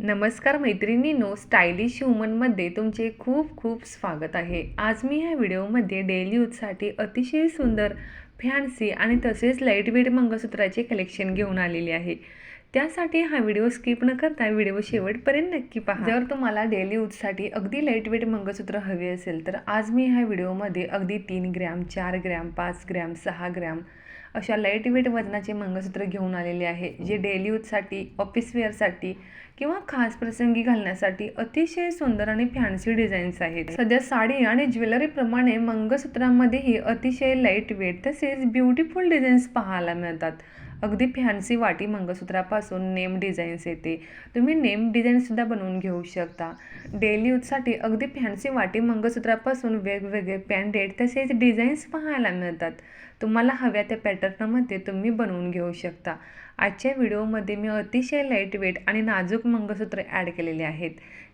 नमस्कार मैत्रिणींनो स्टायलिश ह्युमनमध्ये तुमचे खूप खूप स्वागत आहे. आज मी ह्या व्हिडिओमध्ये डेली यूजसाठी अतिशय सुंदर फॅन्सी आणि तसेच लाइट वेट मंगळसूत्राचे कलेक्शन घेऊन आलेले आहे. त्यासाठी हा व्हिडिओ स्किप न करता व्हिडिओ शेवटपर्यंत नक्की पहा. जर तुम्हाला डेली यूजसाठी अगदी लाइट वेट मंगळसूत्र हवे असेल तर आज मी ह्या व्हिडिओमध्ये अगदी तीन ग्रॅम चार ग्रॅम पाच ग्रॅम सहा ग्रॅम अशा लाइट वेट वजनाचे मंगळसूत्र घेऊन आलेले आहे जे डेली यूजसाठी ऑफिस वेअरसाठी किंवा खास प्रसंगी घालण्यासाठी अतिशय सुंदर आणि फॅन्सी डिझाईन्स आहेत. सध्या साडी आणि ज्वेलरीप्रमाणे मंगळसूत्रांमध्येही अतिशय लाइट वेट तसेच ब्युटिफुल डिझाईन्स पाहायला मिळतात. अगदी फॅन्सी वाटी मंगळसूत्रापासून नेम डिझाईन्स येते. तुम्ही नेम डिझाईनसुद्धा बनवून घेऊ शकता. डेली यूजसाठी अगदी फॅन्सी वाटी मंगळसूत्रापासून वेगवेगळे पॅन्डेट तसेच डिझाईन्स पाहायला मिळतात. तुम्हाला हव्या त्या पॅटर्नमध्ये तुम्ही बनवून घेऊ शकता. आजच्या व्हिडिओमध्ये मी अतिशय लाइट वेट आणि नाजूक मंगळसूत्र ॲड केलेले आहेत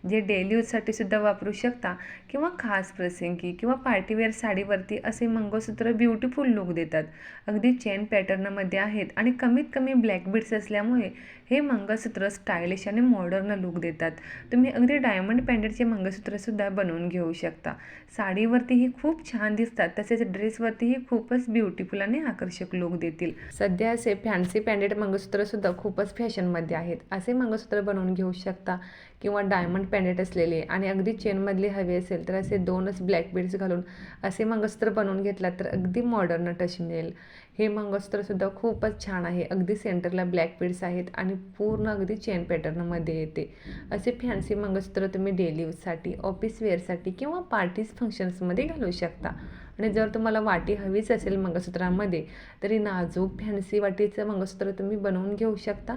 जे डेली यूजसाठी सुद्धा वापरू शकता किंवा खास प्रसंगी किंवा पार्टीवेअर साडीवरती असे मंगळसूत्र ब्युटिफुल लुक देतात. अगदी चेन पॅटर्नमध्ये आहेत आणि कमीत कमी ब्लॅक बीड्स असल्यामुळे हे मंगळसूत्र स्टायलिश आणि मॉडर्न लुक देतात. तुम्ही अगदी डायमंड पॅन्डेडचे मंगळसूत्रसुद्धा बनवून घेऊ शकता. साडीवरतीही खूप छान दिसतात तसेच ड्रेसवरतीही खूपच ब्युटिफुल आणि आकर्षक लुक देतील. सध्या असे फॅन्सी पॅन्डेड मंगळसूत्रसुद्धा खूपच फॅशनमध्ये आहेत. असे मंगळसूत्र बनवून घेऊ शकता किंवा डायमंड पॅन्डेट असलेले आणि अगदी चेनमधले हवे असेल तर असे दोनच ब्लॅक बीड्स घालून असे मंगळसूत्र बनवून घेतला तर अगदी मॉडर्न टच मिळेल. हे मंगळसूत्रसुद्धा खूपच छान आहे. अगदी सेंटरला ब्लॅक पीड्स आहेत आणि पूर्ण अगदी चेन पॅटर्नमध्ये येते. असे फॅन्सी मंगळसूत्र तुम्ही डेली यूजसाठी ऑफिस वेअरसाठी किंवा पार्टीज फंक्शन्समध्ये घालू शकता. आणि जर तुम्हाला वाटी हवीच असेल मंगळसूत्रामध्ये तरी नाजूक फॅन्सी वाटीचं मंगळसूत्र तुम्ही बनवून घेऊ शकता.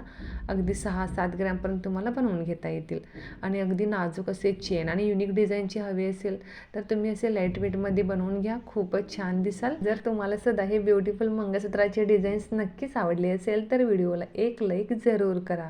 अगदी सहा सात ग्रॅमपर्यंत तुम्हाला बनवून घेता येतील. आणि अगदी नाजूक असे चेन आणि युनिक डिझाईनची हवी असेल तर तुम्ही असे लाइट वेटमध्ये बनवून घ्या. खूपच छान दिसाल. जर तुम्हाला सुद्धा हे ब्युटिफुल मंगळसूत्राचे डिझाईन्स नक्कीच आवडले असेल तर व्हिडिओला एक लाईक जरूर करा.